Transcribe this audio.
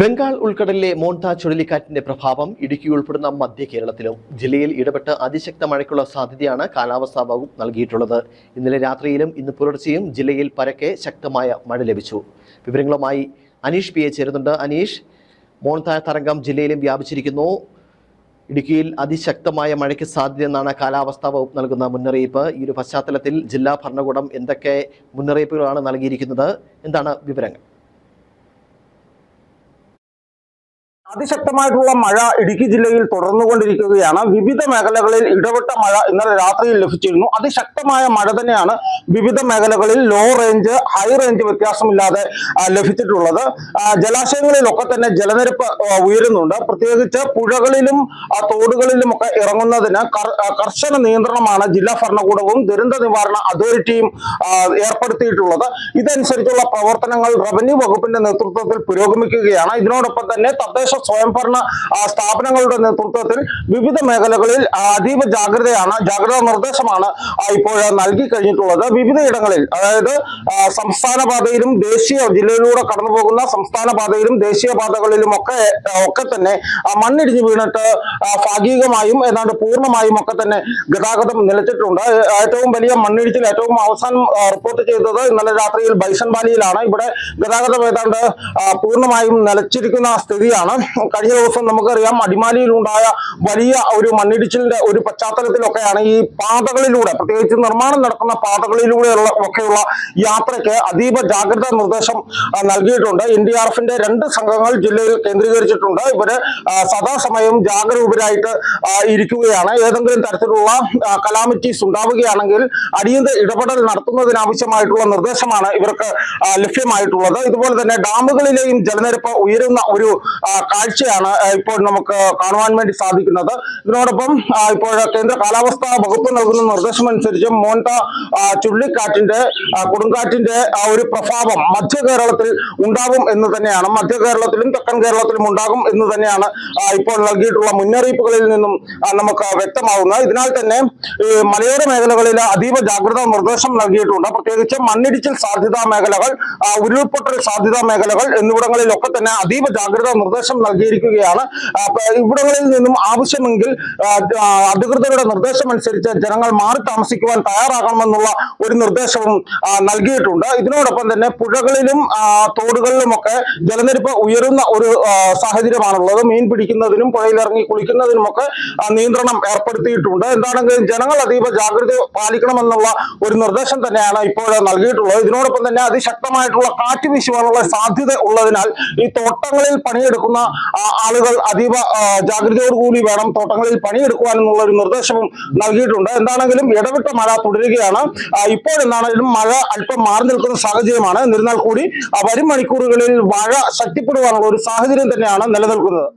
ബംഗാൾ ഉൾക്കടലിലെ മോൺത ചുഴലിക്കാറ്റിന്റെ പ്രഭാവം ഇടുക്കി ഉൾപ്പെടുന്ന മധ്യ കേരളത്തിലും ജില്ലയിൽ ഇടപെട്ട് അതിശക്ത മഴയ്ക്കുള്ള സാധ്യതയാണ് കാലാവസ്ഥാ വകുപ്പ് നൽകിയിട്ടുള്ളത്. ഇന്നലെ രാത്രിയിലും ഇന്ന് പുലർച്ചെയും ജില്ലയിൽ പരക്കെ ശക്തമായ മഴ ലഭിച്ചു. വിവരങ്ങളുമായി അനീഷ് പി എ ചേരുന്നുണ്ട്. അനീഷ് മോൺത തരംഗം ജില്ലയിലും വ്യാപിച്ചിരിക്കുന്നു. ഇടുക്കിയിൽ അതിശക്തമായ മഴയ്ക്ക് സാധ്യതയെന്നാണ് കാലാവസ്ഥാ വകുപ്പ് നൽകുന്ന മുന്നറിയിപ്പ്. ഈ ഒരു പശ്ചാത്തലത്തിൽ ജില്ലാ ഭരണകൂടം എന്തൊക്കെ മുന്നറിയിപ്പുകളാണ് നൽകിയിരിക്കുന്നത്? എന്താണ് വിവരങ്ങൾ? അതിശക്തമായിട്ടുള്ള മഴ ഇടുക്കി ജില്ലയിൽ തുടർന്നുകൊണ്ടിരിക്കുകയാണ്. വിവിധ മേഖലകളിൽ ഇടവിട്ട മഴ ഇന്നലെ രാത്രിയിൽ ലഭിച്ചിരുന്നു. അതിശക്തമായ മഴ തന്നെയാണ് വിവിധ മേഖലകളിൽ ലോ റേഞ്ച് ഹൈ റേഞ്ച് വ്യത്യാസമില്ലാതെ ലഭിച്ചിട്ടുള്ളത്. ജലാശയങ്ങളിലൊക്കെ തന്നെ ജലനിരപ്പ് ഉയരുന്നുണ്ട്. പ്രത്യേകിച്ച് പുഴകളിലും തോടുകളിലും ഒക്കെ ഇറങ്ങുന്നതിന് കർശന നിയന്ത്രണമാണ് ജില്ലാ ഭരണകൂടവും ദുരന്ത നിവാരണ അതോറിറ്റിയും ഏർപ്പെടുത്തിയിട്ടുള്ളത്. ഇതനുസരിച്ചുള്ള പ്രവർത്തനങ്ങൾ റവന്യൂ വകുപ്പിന്റെ നേതൃത്വത്തിൽ പുരോഗമിക്കുകയാണ്. ഇതിനോടൊപ്പം തന്നെ തദ്ദേശ സ്വയംഭരണ സ്ഥാപനങ്ങളുടെ നേതൃത്വത്തിൽ വിവിധ മേഖലകളിൽ അതീവ ജാഗ്രതയാണ് ജാഗ്രതാ നിർദ്ദേശമാണ് ഇപ്പോൾ നൽകി കഴിഞ്ഞിട്ടുള്ളത്. വിവിധയിടങ്ങളിൽ അതായത് സംസ്ഥാന പാതയിലും ദേശീയ ജില്ലയിലൂടെ കടന്നു പോകുന്ന സംസ്ഥാന പാതയിലും ദേശീയ പാതകളിലും ഒക്കെ ഒക്കെ തന്നെ മണ്ണിടിഞ്ഞു വീണിട്ട് ഭാഗികമായും ഏതാണ്ട് പൂർണമായും ഒക്കെ തന്നെ ഗതാഗതം നിലച്ചിട്ടുണ്ട്. ഏറ്റവും വലിയ മണ്ണിടിച്ചിൽ ഏറ്റവും അവസാനം റിപ്പോർട്ട് ചെയ്തത് ഇന്നലെ രാത്രിയിൽ ബൈസൺ വാലിയിലാണ്. ഇവിടെ ഗതാഗതം ഏതാണ്ട് പൂർണമായും നിലച്ചിരിക്കുന്ന സ്ഥിതിയാണ്. കഴിഞ്ഞ ദിവസം നമുക്കറിയാം അടിമാലിയിലുണ്ടായ വലിയ ഒരു മണ്ണിടിച്ചിലിന്റെ ഒരു പശ്ചാത്തലത്തിലൊക്കെയാണ് ഈ പാതകളിലൂടെ പ്രത്യേകിച്ച് നിർമ്മാണം നടക്കുന്ന പാതകളിലൂടെയുള്ള ഒക്കെയുള്ള യാത്രയ്ക്ക് അതീവ ജാഗ്രതാ നിർദ്ദേശം നൽകിയിട്ടുണ്ട്. എൻ ഡി ആർ എഫിന്റെ രണ്ട് സംഘങ്ങൾ ജില്ലയിൽ കേന്ദ്രീകരിച്ചിട്ടുണ്ട്. ഇവർ സദാസമയം ജാഗരൂപരായിട്ട് ഇരിക്കുകയാണ്. ഏതെങ്കിലും തരത്തിലുള്ള കലാമിറ്റീസ് ഉണ്ടാവുകയാണെങ്കിൽ അടിയന്തര ഇടപെടൽ നടത്തുന്നതിനാവശ്യമായിട്ടുള്ള നിർദ്ദേശമാണ് ഇവർക്ക് ലഭ്യമായിട്ടുള്ളത്. ഇതുപോലെ തന്നെ ഡാമുകളിലെയും ജലനിരപ്പ് ഉയരുന്ന ഒരു കാഴ്ചയാണ് ഇപ്പോൾ നമുക്ക് കാണുവാൻ വേണ്ടി സാധിക്കുന്നത്. ഇതിനോടൊപ്പം ഇപ്പോൾ കേന്ദ്ര കാലാവസ്ഥാ വകുപ്പ് നൽകുന്ന നിർദ്ദേശം അനുസരിച്ച് മോണ്ട ചുഴലിക്കാറ്റിന്റെ കൊടുങ്കാറ്റിന്റെ ഒരു പ്രഭാവം മധ്യ കേരളത്തിൽ ഉണ്ടാകും എന്ന് തന്നെയാണ്. മധ്യ കേരളത്തിലും തെക്കൻ കേരളത്തിലും ഉണ്ടാകും എന്ന് തന്നെയാണ് ഇപ്പോൾ നൽകിയിട്ടുള്ള മുന്നറിയിപ്പുകളിൽ നിന്നും നമുക്ക് വ്യക്തമാവുന്നത്. ഇതിനാൽ തന്നെ ഈ മലയോര മേഖലകളിൽ അതീവ ജാഗ്രതാ നിർദ്ദേശം നൽകിയിട്ടുണ്ട്. പ്രത്യേകിച്ച് മണ്ണിടിച്ചിൽ സാധ്യതാ മേഖലകൾ ഉരുൾപൊട്ടൽ സാധ്യതാ മേഖലകൾ എന്നിവിടങ്ങളിലൊക്കെ തന്നെ അതീവ ജാഗ്രതാ നിർദ്ദേശം നൽകിയിരിക്കുകയാണ് ആ, ഇവിടങ്ങളിൽ നിന്നും ആവശ്യമെങ്കിൽ അധികൃതരുടെ നിർദ്ദേശം അനുസരിച്ച് ജനങ്ങൾ മാറി താമസിക്കുവാൻ തയ്യാറാകണമെന്നുള്ള ഒരു നിർദ്ദേശവും നൽകിയിട്ടുണ്ട്. ഇതിനോടൊപ്പം തന്നെ പുഴകളിലും തോടുകളിലുമൊക്കെ ജലനിരപ്പ് ഉയരുന്ന ഒരു സാഹചര്യമാണുള്ളത്. മീൻ പിടിക്കുന്നതിനും പുഴയിലിറങ്ങി കുളിക്കുന്നതിനുമൊക്കെ നിയന്ത്രണം ഏർപ്പെടുത്തിയിട്ടുണ്ട്. എന്താണെങ്കിലും ജനങ്ങൾ അതീവ ജാഗ്രത പാലിക്കണമെന്നുള്ള ഒരു നിർദ്ദേശം തന്നെയാണ് ഇപ്പോൾ നൽകിയിട്ടുള്ളത്. ഇതിനോടൊപ്പം തന്നെ അതിശക്തമായിട്ടുള്ള കാറ്റ് വീശുവാനുള്ള സാധ്യത ഉള്ളതിനാൽ ഈ തോട്ടങ്ങളിൽ പണിയെടുക്കുന്ന ആളുകൾ അതീവ ജാഗ്രതയോടുകൂടി വേണം തോട്ടങ്ങളിൽ പണിയെടുക്കുവാൻ എന്നുള്ള ഒരു നിർദ്ദേശവും നൽകിയിട്ടുണ്ട്. എന്താണെങ്കിലും ഇടവിട്ട മഴ തുടരുകയാണ്. ഇപ്പോഴെന്താണെങ്കിലും മഴ അല്പം മാറി നിൽക്കുന്ന സാഹചര്യമാണ്. എന്നിരുന്നാൽ കൂടി വരും മണിക്കൂറുകളിൽ മഴ ശക്തിപ്പെടുവാനുള്ള ഒരു സാഹചര്യം തന്നെയാണ് നിലനിൽക്കുന്നത്.